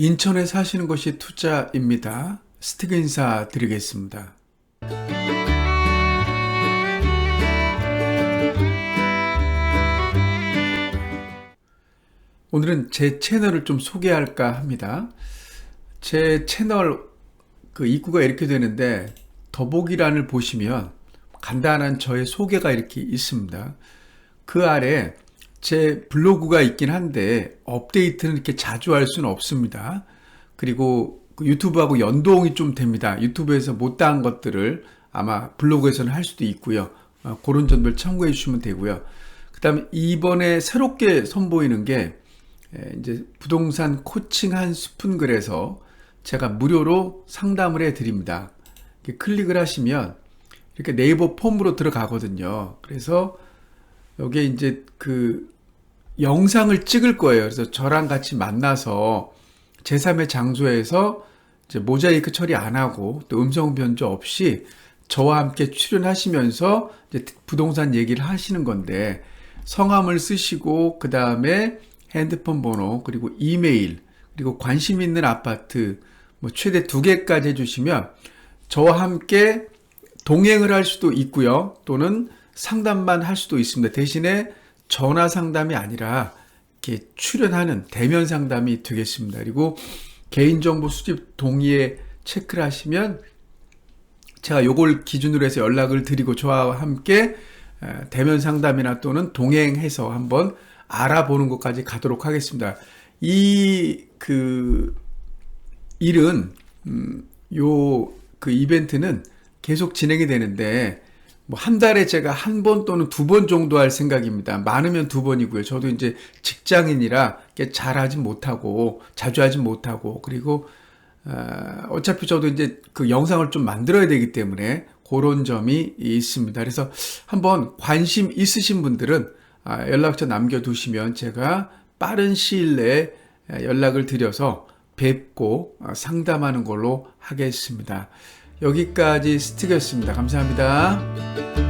인천에 사시는 것이 투자입니다. 스티그 인사 드리겠습니다. 오늘은 제 채널을 좀 소개할까 합니다. 제 채널 그 입구가 이렇게 되는데 더보기란을 보시면 간단한 저의 소개가 이렇게 있습니다. 그 아래 제 블로그가 있긴 한데 업데이트는 이렇게 자주 할 수는 없습니다. 그리고 그 유튜브하고 연동이 좀 됩니다. 유튜브에서 못다한 것들을 아마 블로그에서는 할 수도 있고요. 어, 그런 점들 참고해 주시면 되고요. 그 다음에 이번에 새롭게 선보이는 게 에, 이제 부동산 코칭 한 스푼 글에서 제가 무료로 상담을 해 드립니다. 클릭을 하시면 이렇게 네이버 폼으로 들어가거든요. 그래서 여기에 이제 그 영상을 찍을 거예요. 그래서 저랑 같이 만나서 제3의 장소에서 모자이크 처리 안 하고 또 음성 변조 없이 저와 함께 출연하시면서 부동산 얘기를 하시는 건데 성함을 쓰시고 그 다음에 핸드폰 번호 그리고 이메일 그리고 관심 있는 아파트 뭐 최대 두 개까지 해주시면 저와 함께 동행을 할 수도 있고요. 또는 상담만 할 수도 있습니다. 대신에 전화 상담이 아니라 이렇게 출연하는 대면 상담이 되겠습니다. 그리고 개인정보 수집 동의에 체크를 하시면 제가 요걸 기준으로 해서 연락을 드리고 저와 함께 에, 대면 상담이나 또는 동행해서 한번 알아보는 것까지 가도록 하겠습니다. 이 그 일은 음, 요 그 이벤트는 계속 진행이 되는데 뭐 한 달에 제가 한 번 또는 두 번 정도 할 생각입니다. 많으면 두 번이고요. 저도 이제 직장인이라 잘 하진 못하고 자주 하진 못하고 그리고 어, 어차피 저도 이제 그 영상을 좀 만들어야 되기 때문에 그런 점이 있습니다. 그래서 한번 관심 있으신 분들은 아, 연락처 남겨두시면 제가 빠른 시일 내에 연락을 드려서 뵙고 아, 상담하는 걸로 하겠습니다. 여기까지 스틱이었습니다. 감사합니다.